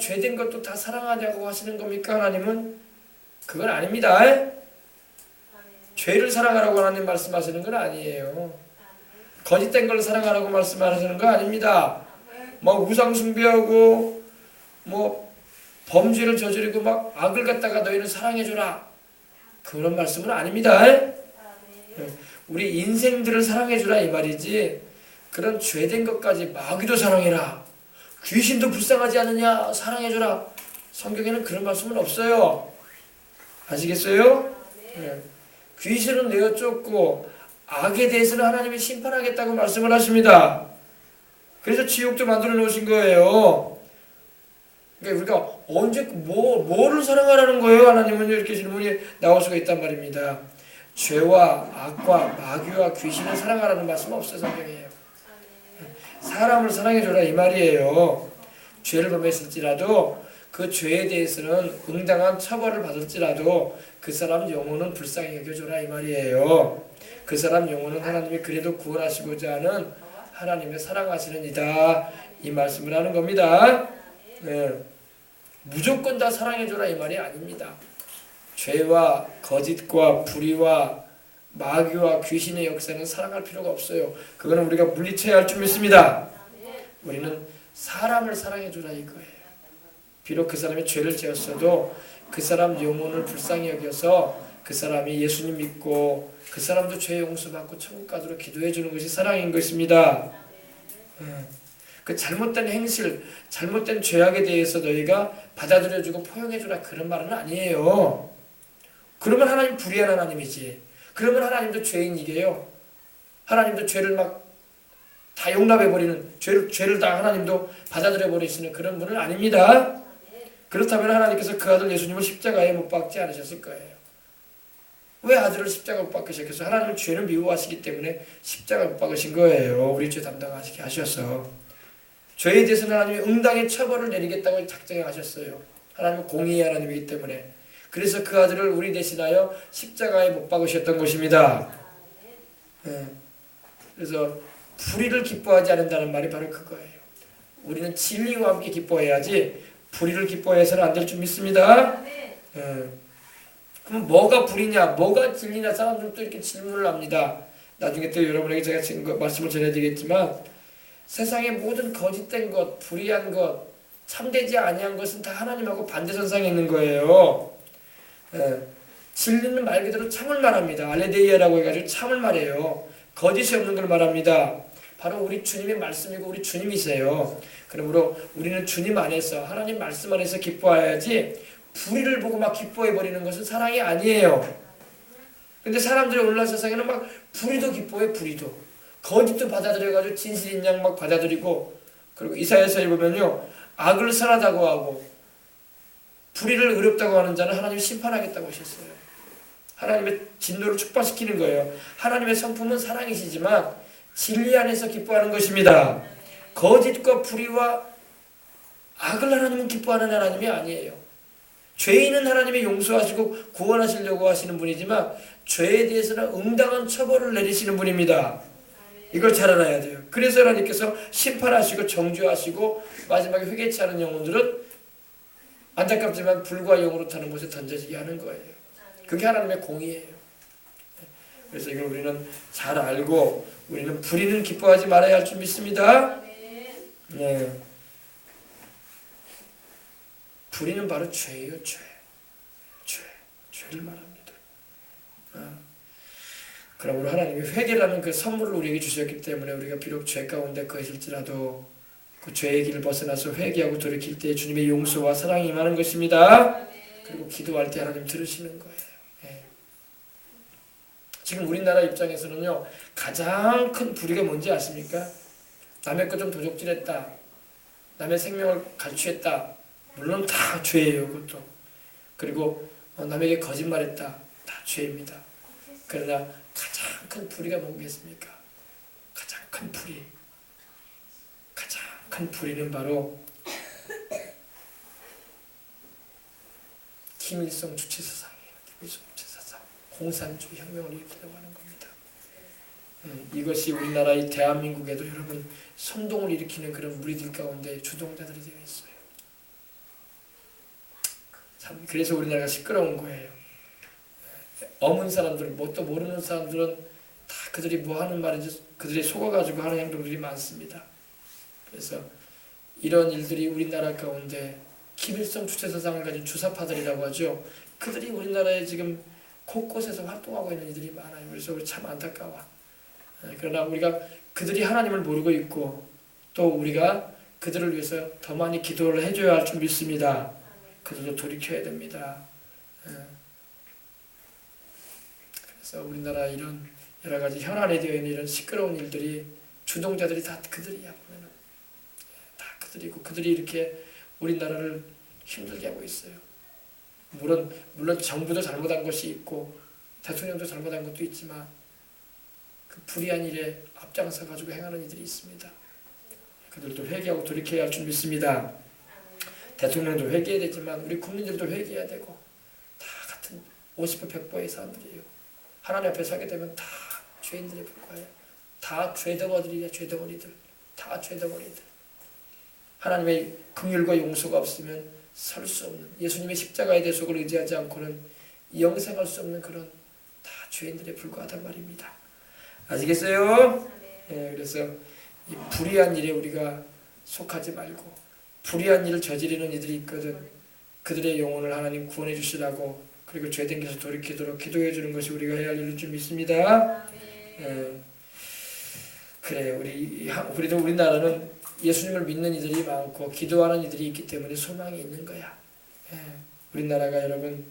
죄된 것도 다 사랑하냐고 하시는 겁니까 하나님은? 그건 아닙니다. 죄를 사랑하라고 하나님 말씀하시는 건 아니에요. 거짓된 걸 사랑하라고 말씀하시는 거 아닙니다. 막 우상 숭배하고 뭐 범죄를 저지르고 막 악을 갖다가 너희는 사랑해 주라. 그런 말씀은 아닙니다. 우리 인생들을 사랑해 주라 이 말이지. 그런 죄된 것까지 마귀도 사랑해라. 귀신도 불쌍하지 않느냐 사랑해 주라. 성경에는 그런 말씀은 없어요. 아시겠어요? 네. 귀신은 내어 쫓고 악에 대해서는 하나님이 심판하겠다고 말씀을 하십니다. 그래서 지옥도 만들어 놓으신 거예요. 그러니까 언제 뭐 뭐를 사랑하라는 거예요? 하나님은 이렇게 질문이 나올 수가 있단 말입니다. 죄와 악과 마귀와 귀신을 사랑하라는 말씀 없어요 성경에요. 사람을 사랑해 줘라 이 말이에요. 죄를 범했을지라도 그 죄에 대해서는 응당한 처벌을 받을지라도 그 사람 영혼은 불쌍히 여겨줘라 이 말이에요. 그 사람 영혼은 하나님이 그래도 구원하시고자 하는 하나님의 사랑하시는 이다 이 말씀을 하는 겁니다. 네. 무조건 다 사랑해줘라 이 말이 아닙니다. 죄와 거짓과 불의와 마귀와 귀신의 역사는 사랑할 필요가 없어요. 그거는 우리가 물리쳐야 할 줄 믿습니다. 우리는 사람을 사랑해줘라 이거예요. 비록 그 사람이 죄를 지었어도 그 사람 영혼을 불쌍히 여겨서 그 사람이 예수님 믿고 그 사람도 죄 용서받고 천국 가도록 기도해 주는 것이 사랑인 것입니다. 음. 그 잘못된 행실, 잘못된 죄악에 대해서 너희가 받아들여주고 포용해주라 그런 말은 아니에요. 그러면 하나님 불의한 하나님이지. 그러면 하나님도 죄인이게요. 하나님도 죄를 막 다 용납해 버리는 죄를 죄를 다 하나님도 받아들여 버리시는 그런 분은 아닙니다. 그렇다면 하나님께서 그 아들 예수님을 십자가에 못 박지 않으셨을 거예요. 왜 아들을 십자가 못 박으셨겠어요? 하나님은 죄를 미워하시기 때문에 십자가 못 박으신 거예요. 우리 죄 담당하시게 하셔서. 죄에 대해서는 하나님이 응당의 처벌을 내리겠다고 작정해 하셨어요. 하나님은 공의의 하나님이기 때문에. 그래서 그 아들을 우리 대신하여 십자가에 못 박으셨던 것입니다. 네. 그래서 불의를 기뻐하지 않는다는 말이 바로 그거예요. 우리는 진리와 함께 기뻐해야지 불의를 기뻐해서는 안 될 줄 믿습니다. 네. 그럼 뭐가 불이냐, 뭐가 진리냐 사람들은 또 이렇게 질문을 합니다. 나중에 또 여러분에게 제가 지금 그 말씀을 전해드리겠지만 세상의 모든 거짓된 것, 불의한 것, 참되지 아니한 것은 다 하나님하고 반대선상에 있는 거예요. 예. 진리는 말 그대로 참을 말합니다. 알레데이아라고 해가지고 참을 말해요. 거짓이 없는 걸 말합니다. 바로 우리 주님의 말씀이고 우리 주님이세요. 그러므로 우리는 주님 안에서 하나님 말씀 안에서 기뻐해야지 불의를 보고 막 기뻐해 버리는 것은 사랑이 아니에요. 근데 사람들이 오늘날 세상에는 막 불의도 기뻐해 불의도 거짓도 받아들여가지고 진실인 양 막 받아들이고 그리고 이사야서에 보면요 악을 선하다고 하고 불의를 의롭다고 하는 자는 하나님 심판하겠다고 하셨어요. 하나님의 진노를 축발시키는 거예요. 하나님의 성품은 사랑이시지만 진리 안에서 기뻐하는 것입니다. 거짓과 불의와 악을 하나님은 기뻐하는 하나님이 아니에요. 죄인은 하나님이 용서하시고 구원하시려고 하시는 분이지만 죄에 대해서는 응당한 처벌을 내리시는 분입니다. 이걸 잘 알아야 돼요. 그래서 하나님께서 심판하시고 정죄하시고 마지막에 회개치 않은 영혼들은 안타깝지만 불과 영으로 타는 곳에 던져지게 하는 거예요. 그게 하나님의 공의예요. 그래서 이걸 우리는 잘 알고 우리는 불의는 기뻐하지 말아야 할 줄 믿습니다. 네. 불의는 바로 죄예요, 죄. 죄. 죄를 말합니다. 어. 그러므로 하나님이 회개라는 그 선물을 우리에게 주셨기 때문에 우리가 비록 죄 가운데 거했을지라도 그 죄의 길을 벗어나서 회개하고 돌이킬 때 주님의 용서와 사랑이 임하는 것입니다. 그리고 기도할 때 하나님 들으시는 거예요. 예. 지금 우리나라 입장에서는요 가장 큰 불의가 뭔지 아십니까? 남의 것 좀 도적질했다. 남의 생명을 갈취했다. 물론 다 죄예요, 그것도. 그리고 어, 남에게 거짓말했다. 다 죄입니다. 그러나 가장 큰 불의가 뭐겠습니까? 가장 큰 불의. 큰 불의는 바로 김일성 주체 사상이에요. 김일성 주체 사상. 공산주의 혁명을 일으키려고 하는 겁니다. 음, 이것이 우리나라의 대한민국에도 여러분 선동을 일으키는 그런 무리들 가운데 주동자들이 되어 있어요. 참 그래서 우리나라가 시끄러운 거예요. 어문 사람들, 뭣도 모르는 사람들은 다 그들이 뭐 하는 말인지 그들이 속아가지고 하는 행동들이 많습니다. 그래서 이런 일들이 우리나라 가운데 김일성 주체사상을 가진 주사파들이라고 하죠. 그들이 우리나라에 지금 곳곳에서 활동하고 있는 이들이 많아요. 그래서 우리 참 안타까워. 예, 그러나 우리가 그들이 하나님을 모르고 있고 또 우리가 그들을 위해서 더 많이 기도를 해줘야 할 줄 믿습니다. 그들도 돌이켜야 됩니다. 예. 그래서 우리나라 이런 여러 가지 현안에 되어 있는 이런 시끄러운 일들이 주동자들이 다 그들이야 그들이고 그들이 이렇게 우리나라를 힘들게 하고 있어요. 물론 물론 정부도 잘못한 것이 있고 대통령도 잘못한 것도 있지만 그 불의한 일에 앞장서 가지고 행하는 이들이 있습니다. 그들도 회개하고 돌이켜야 할 줄 믿습니다. 대통령도 회개해야 되지만 우리 국민들도 회개해야 되고 다 같은 50보 100보의 사람들이에요. 하나님 앞에 서게 되면 다 죄인들에 불과해요. 다 죄덩어리야 죄덩어리들. 다 죄덩어리들. 하나님의 긍휼과 용서가 없으면 설 수 없는 예수님의 십자가의 대속을 의지하지 않고는 영생할 수 없는 그런 다 죄인들에 불과하단 말입니다. 아시겠어요? 예, 그래서 이 불의한 일에 우리가 속하지 말고 불의한 일을 저지르는 이들이 있거든 그들의 영혼을 하나님 구원해 주시라고 그리고 죄된 것을 돌이키도록 기도해 주는 것이 우리가 해야 할 일인 줄 믿습니다. 예. 그래 우리 우리도 우리나라는 예수님을 믿는 이들이 많고 기도하는 이들이 있기 때문에 소망이 있는 거야. 예. 우리나라가 여러분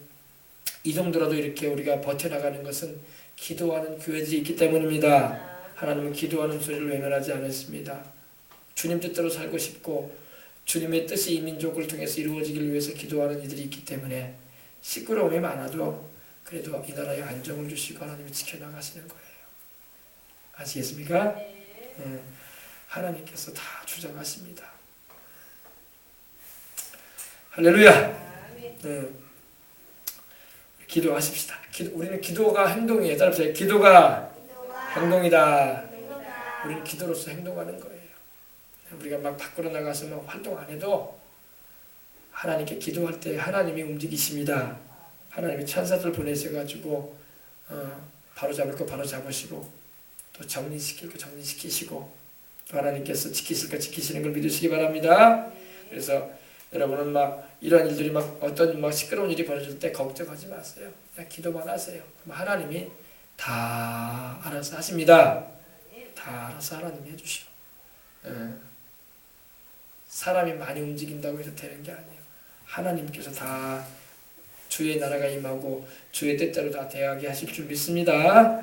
이 정도라도 이렇게 우리가 버텨나가는 것은 기도하는 교회들이 있기 때문입니다. 하나님은 기도하는 소리를 외면하지 않았습니다. 주님 뜻대로 살고 싶고 주님의 뜻이 이 민족을 통해서 이루어지기를 위해서 기도하는 이들이 있기 때문에 시끄러움이 많아도 그래도 이 나라에 안정을 주시고 하나님이 지켜나가시는 거예요. 아시겠습니까? 예, 하나님께서 다 주장하십니다. 할렐루야. 예, 기도하십시다. 기, 우리는 기도가 행동이에요. 따라서 기도가 행동이다. 우리는 기도로서 행동하는 거예요. 우리가 막 밖으로 나가서 막 활동 안 해도 하나님께 기도할 때 하나님이 움직이십니다. 하나님이 천사들 보내셔 가지고 어, 바로 잡을 거 바로 잡으시고 또 정리시킬 거 정리시키시고 또 하나님께서 지키실 거 지키시는 걸 믿으시기 바랍니다. 그래서 여러분은 막 이런 일들이 막 어떤 막 시끄러운 일이 벌어질 때 걱정하지 마세요. 그냥 기도만 하세요. 하나님이 다 알아서 하십니다. 다 알아서 하나님이 해주시오. 예. 사람이 많이 움직인다고 해서 되는 게 아니에요. 하나님께서 다 주의 나라가 임하고 주의 뜻대로 다 대하게 하실 줄 믿습니다.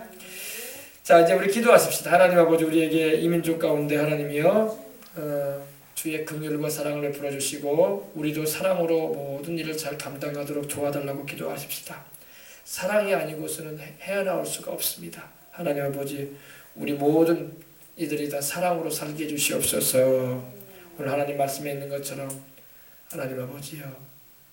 자 이제 우리 기도하십시다. 하나님 아버지 우리에게 이민족 가운데 하나님이요 어, 주의 긍휼과 사랑을 베풀어 주시고 우리도 사랑으로 모든 일을 잘 감당하도록 도와달라고 기도하십시다. 사랑이 아니고서는 헤어나올 수가 없습니다. 하나님 아버지 우리 모든 이들이 다 사랑으로 살게 해주시옵소서. 오늘 하나님 말씀에 있는 것처럼 하나님 아버지요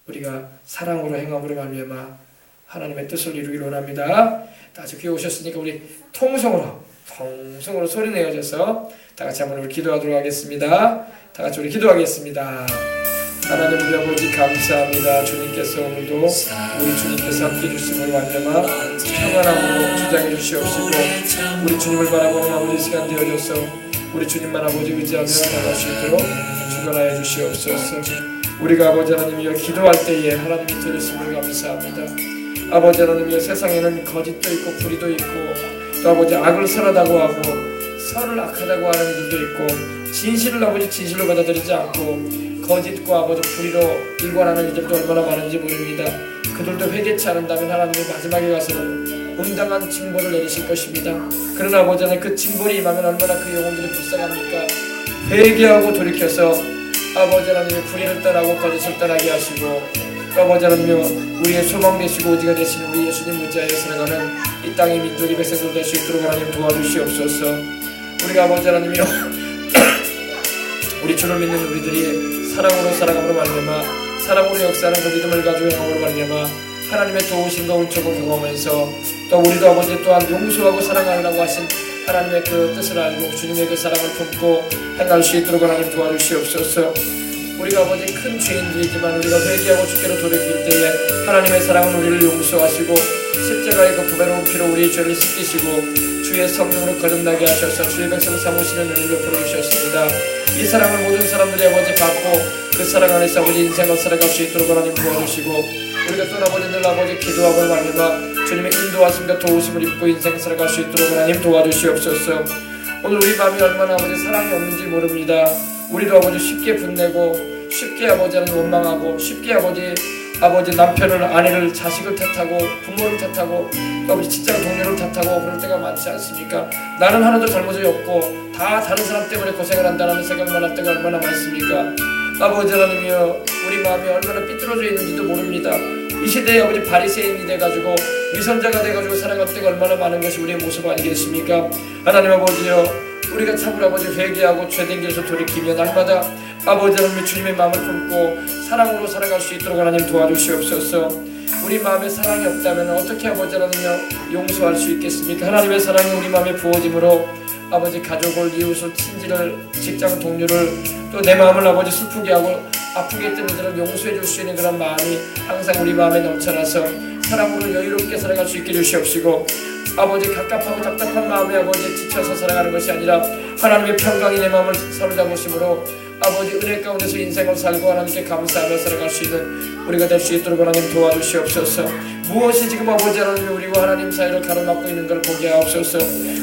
우리가 사랑으로 행함으로 말미암아 하나님의 뜻을 이루기를 원합니다. 다시 귀 오셨으니까 우리 통성으로 통성으로 소리 내어줘서 다 같이 한번 우리 기도하도록 하겠습니다. 다 같이 우리 기도하겠습니다. 하나님 우리 아버지 감사합니다. 주님께서 오늘도 우리 주님께서 함께 주심을 완전한 평안함으로 주장해 주시옵시고 우리 주님을 바라보는 아버지 시간 되어줘서 우리 주님만 아버지 의지하며 나갈 수 있도록 주관하여 주시옵소서. 우리가 아버지 하나님이여 기도할 때에 하나님이 들으심을 감사합니다. 아버지 하나님이여 세상에는 거짓도 있고 불의도 있고 또 아버지 악을 선하다고 하고 선을 악하다고 하는 일도 있고 진실을 아버지 진실로 받아들이지 않고 거짓과 아버지 불의로 일관하는 이들도 얼마나 많은지 모릅니다. 그들도 회개치 않는다면 하나님이 마지막에 가서는 응당한 징벌을 내리실 것입니다. 그러나 아버지 하나님 그 징벌이 임하면 얼마나 그 영혼들이 불쌍합니까? 회개하고 돌이켜서 아버지 하나님의 불의를 떠나고 거짓을 떠나게 하시고 또 아버지 하나님여 우리의 소망 되시고 오지가 되신 우리 예수님 의지하여 살아가는 이 땅의 민족의 백성들 될 수 있도록 하나님 도와주시옵소서. 우리가 아버지 하나님여 우리 주를 믿는 우리들이 사랑으로 살아감으로 말미암아 사랑으로 역사하는 그 믿음을 가지고 행함으로 말미암아 하나님의 도우심과 은총을 경험하면서 또 우리도 아버지 또한 용서하고 사랑하라고 하신 하나님의 그 뜻을 알고 주님의 그 사랑을 품고 행할 수 있도록 하나님 도와주시옵소서 우리가 아버지 큰 죄인들이지만 우리가 회개하고 주께로 돌이킬 때에 하나님의 사랑은 우리를 용서하시고 십자가의 그 부배로운 피로 우리의 죄를 씻기시고 주의 성령으로 거듭나게 하셔서 주의 백성 삼으시는 은혜를 베풀어 주셨습니다. 이 사랑을 모든 사람들이 아버지 받고 그 사랑 안에서 아버지 인생을 살아갈 수 있도록 하나님 도와주시고 우리가 또 아버지 늘 아버지 기도하고 말미암아 주님의 인도하심과 도우심을 입고 인생 살아갈 수 있도록 하나님 도와주시옵소서 오늘 우리 마음이 얼마나 아버지 사랑이 없는지 모릅니다 우리도 아버지 쉽게 분내고 쉽게 아버지는 원망하고 쉽게 아버지 아버지 남편을 아내를 자식을 탓하고 부모를 탓하고 또 아버지 직장 동료를 탓하고 그럴 때가 많지 않습니까? 나는 하나도 잘못이 없고 다 다른 사람 때문에 고생을 한다는 생각만 할 때가 얼마나 많습니까? 아버지 하나님이여 우리 마음이 얼마나 삐뚤어져 있는지도 모릅니다. 이 시대에 아버지 바리새인이 돼가지고 위선자가 돼가지고 살아갈 때가 얼마나 많은 것이 우리의 모습 아니겠습니까? 하나님 아버지여 우리가 참으로 아버지 회개하고 죄된 길에서 돌이키며 날마다 아버지 하나님 주님의 마음을 품고 사랑으로 살아갈 수 있도록 하나님 도와주시옵소서 우리 마음에 사랑이 없다면 어떻게 아버지 하나님여 용서할 수 있겠습니까? 하나님의 사랑이 우리 마음에 부어짐으로 아버지 가족을 이웃을 친지를 직장 동료를 또 내 마음을 아버지 슬프게 하고 아프게 했던 이들을 용서해 줄 수 있는 그런 마음이 항상 우리 마음에 넘쳐나서 사랑으로 여유롭게 살아갈 수 있게 해주시옵시고 아버지 갑갑하고 답답한 마음에 아버지 지쳐서 살아가는 것이 아니라 하나님의 평강이 내 마음을 사로잡으심으로 아버지 은혜 가운데서 인생을 살고 하나님께 감사하며 살아갈 수 있는 우리가 될 수 있도록 하나님 도와주시옵소서. 무엇이 지금 아버지 하나님 우리와 하나님 사이를 가로막고 있는 걸 보게 하옵소서.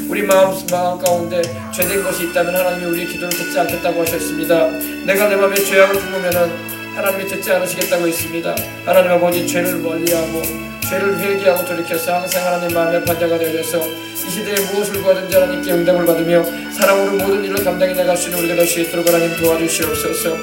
우리 마음, 마음 가운데 죄된 것이 있다면 하나님이 우리의 기도를 듣지 않겠다고 하셨습니다. 내가 내 마음에 죄악을 품으면은 하나님이 듣지 않으시겠다고 했습니다. 하나님 아버지 죄를 멀리하고 죄를 회개하고 돌이켜서 항상 하나님 마음의 반자가 되어서 이 시대에 무엇을 구하든지 하나님께 응답을 받으며 사랑으로 모든 일을 감당해 나갈 수 있는 우리가 될 수 있도록 하나님 도와주시옵소서.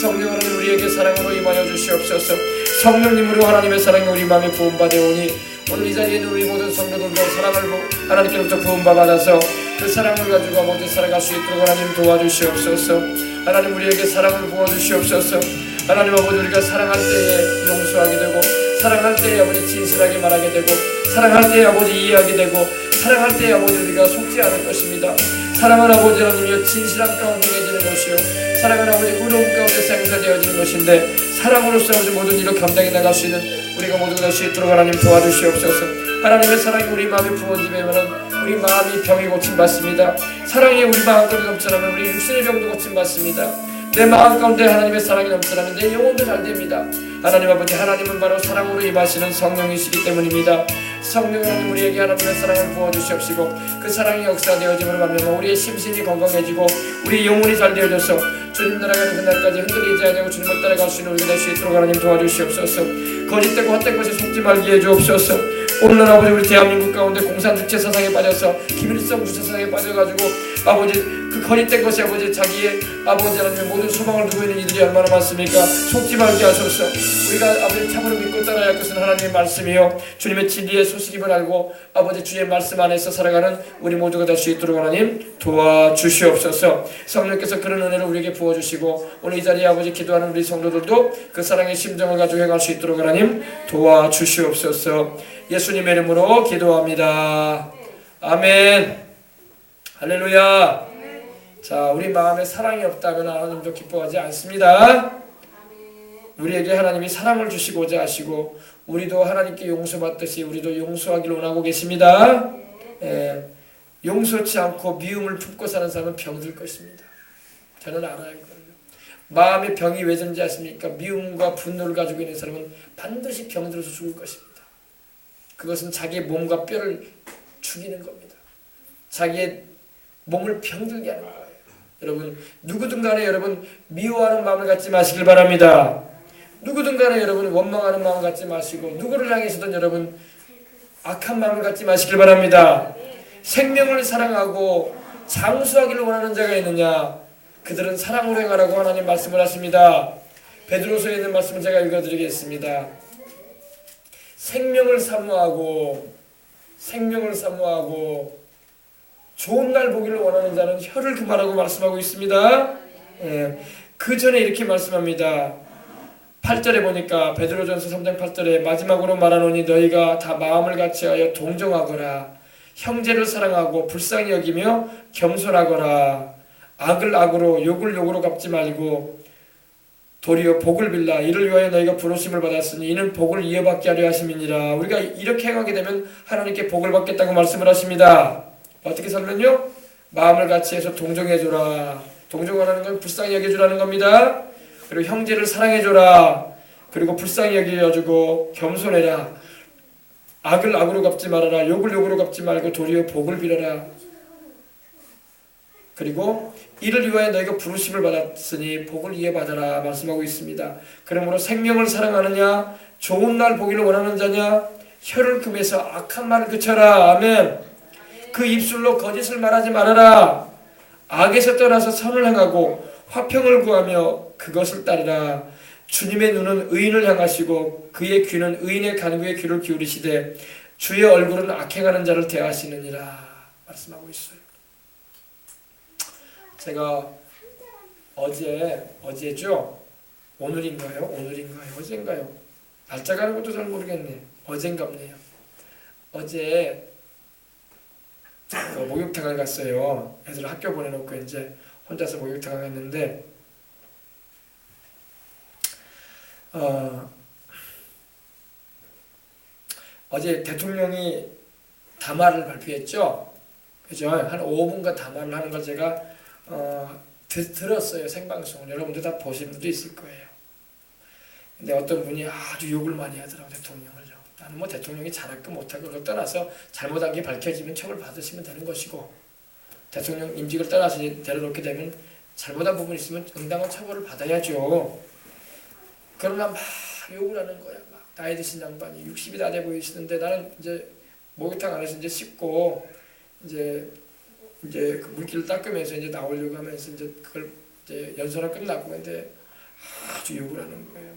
성령 하나님 우리에게 사랑으로 임하여 주시옵소서. 성령님으로 하나님의 사랑이 우리 마음에 부음받아 오니 오늘 이 자리에 우리 모든 성도들도 사랑을 하나님께로부터 부음받아서 그 사랑을 가지고 아버지 살아갈 수 있도록 하나님 도와주시옵소서. 하나님 우리에게 사랑을 부어주시옵소서 하나님 아버지 우리가 사랑할 때에 용서하게 되고 사랑할 때에 아버지 진실하게 말하게 되고 사랑할 때에 아버지 이해하게 되고 사랑할 때에 아버지 우리가 속지 않을 것입니다. 사랑은 아버지 하나님이여 진실한 가운데 해지는 것이요. 사랑은 아버지 의로움 가운데 생사되어지는 것인데 사랑으로서 아버지 모든 일을 감당해 나갈 수 있는 우리가 모두 다수 있도록 하나님 도와주시옵소서. 하나님의 사랑이 우리 마음에 부어지면은 우리 마음이 병이 고침받습니다. 사랑이 우리 마음 가운데 넘쳐나면 우리 육신의 병도 고침받습니다 내 마음 가운데 하나님의 사랑이 넘쳐나면 내 영혼도 잘 됩니다. 하나님 아버지 하나님은 바로 사랑으로 임하시는 성령이시기 때문입니다. 성령 하나님 우리에게 하나님의 사랑을 부어주시옵시고 그 사랑이 역사되어짐으로 말미암아 우리의 심신이 건강해지고 우리 영혼이 잘 되어져서 주님 나라가는 그날까지 흔들리지 아니하고 주님을 따라갈 수 있는 우리가 될 수 있도록 하나님 도와주시옵소서. 거짓되고 헛된 것에 속지 말게 해주옵소서. 오늘날 아버지 우리 대한민국 가운데 공산주체 사상에 빠져서 김일성 주체 사상에 빠져가지고 아버지 그 거짓된 것이 아버지 자기의 아버지 하나님의 모든 소망을 두고 있는 이들이 얼마나 많습니까? 속지 말게 하소서. 우리가 아버지 참으로 믿고 따라야 할 것은 하나님의 말씀이요. 주님의 진리의 소식임을 알고 아버지 주의 말씀 안에서 살아가는 우리 모두가 될 수 있도록 하나님 도와주시옵소서. 성령께서 그런 은혜를 우리에게 부어주시고 오늘 이 자리에 아버지 기도하는 우리 성도들도 그 사랑의 심정을 가지고 행할 수 있도록 하나님 도와주시옵소서. 예수님의 이름으로 기도합니다. 아멘 할렐루야 자 우리 마음에 사랑이 없다면 하나님도 기뻐하지 않습니다 우리에게 하나님이 사랑을 주시고자 하시고 우리도 하나님께 용서받듯이 우리도 용서하기를 원하고 계십니다. 예, 용서치 않고 미움을 품고 사는 사람은 병들 것입니다. 저는 알아요. 마음의 병이 왜 전지 아십니까? 미움과 분노를 가지고 있는 사람은 반드시 병들어서 죽을 것입니다. 그것은 자기의 몸과 뼈를 죽이는 겁니다. 자기의 몸을 병들게 하는 거예요. 여러분 누구든 간에 여러분 미워하는 마음을 갖지 마시길 바랍니다. 누구든 간에 여러분 원망하는 마음 갖지 마시고 누구를 향해서든 여러분 악한 마음을 갖지 마시길 바랍니다. 생명을 사랑하고 장수하기를 원하는 자가 있느냐? 그들은 사랑으로 행하라고 하나님 말씀을 하십니다. 베드로서에 있는 말씀을 제가 읽어드리겠습니다. 생명을 사모하고 생명을 사모하고 좋은 날 보기를 원하는 자는 혀를 그만하고 말씀하고 있습니다. 예, 그 전에 이렇게 말씀합니다. 8절에 보니까 베드로전서 3장 8절에 마지막으로 말하노니 너희가 다 마음을 같이하여 동정하거라. 형제를 사랑하고 불쌍히 여기며 겸손하거라. 악을 악으로 욕을 욕으로 갚지 말고 도리어 복을 빌라. 이를 위하여 너희가 부르심을 받았으니 이는 복을 이어받게 하려 하심이니라. 우리가 이렇게 행하게 되면 하나님께 복을 받겠다고 말씀을 하십니다 어떻게 살면요? 마음을 같이 해서 동정해줘라. 동정하라는 건 불쌍히 여겨주라는 겁니다. 그리고 형제를 사랑해줘라. 그리고 불쌍히 여겨주고 겸손해라. 악을 악으로 갚지 말아라. 욕을 욕으로 갚지 말고 도리어 복을 빌어라. 그리고 이를 위하여 너희가 부르심을 받았으니 복을 이어받아라 말씀하고 있습니다. 그러므로 생명을 사랑하느냐 좋은 날 보기를 원하는 자냐 혀를 금해서 악한 말을 그쳐라. 아멘 그 입술로 거짓을 말하지 말아라. 악에서 떠나서 선을 행하고 화평을 구하며 그것을 따르라. 주님의 눈은 의인을 향하시고 그의 귀는 의인의 간구에 귀를 기울이시되 주의 얼굴은 악행하는 자를 대하시느니라. 말씀하고 있어요. 제가 어제 어제죠? 오늘인가요? 오늘인가요? 어젠가요? 날짜 가는 것도 잘 모르겠네. 어젠갑네요. 어제 그 목욕탕을 갔어요 애들 학교 보내놓고 이제 혼자서 목욕탕을 갔는데 어, 어제 대통령이 담화를 발표했죠 그죠 한 5분간 담화를 하는 걸 제가 어, 드, 들었어요 생방송을 여러분들 다 보신 분도 있을 거예요. 근데 어떤 분이 아주 욕을 많이 하더라고 대통령을요. 나는 뭐 대통령이 잘할까 못할까 그걸 떠나서 잘못한 게 밝혀지면 처벌 받으시면 되는 것이고 대통령 임직을 떠나서 내려놓게 되면 잘못한 부분 있으면 응당한 처벌을 받아야죠. 그러나 막 욕을 하는 거야. 막 나이 드신 양반이 60이 다 돼 보이시는데 나는 이제 목욕탕 안에서 이제 씻고 이제 이제 그 물기를 닦으면서 이제 나오려고 하면서 이제 그걸 이제 연설을 끝났고 근데 아주 욕을 하는 거예요.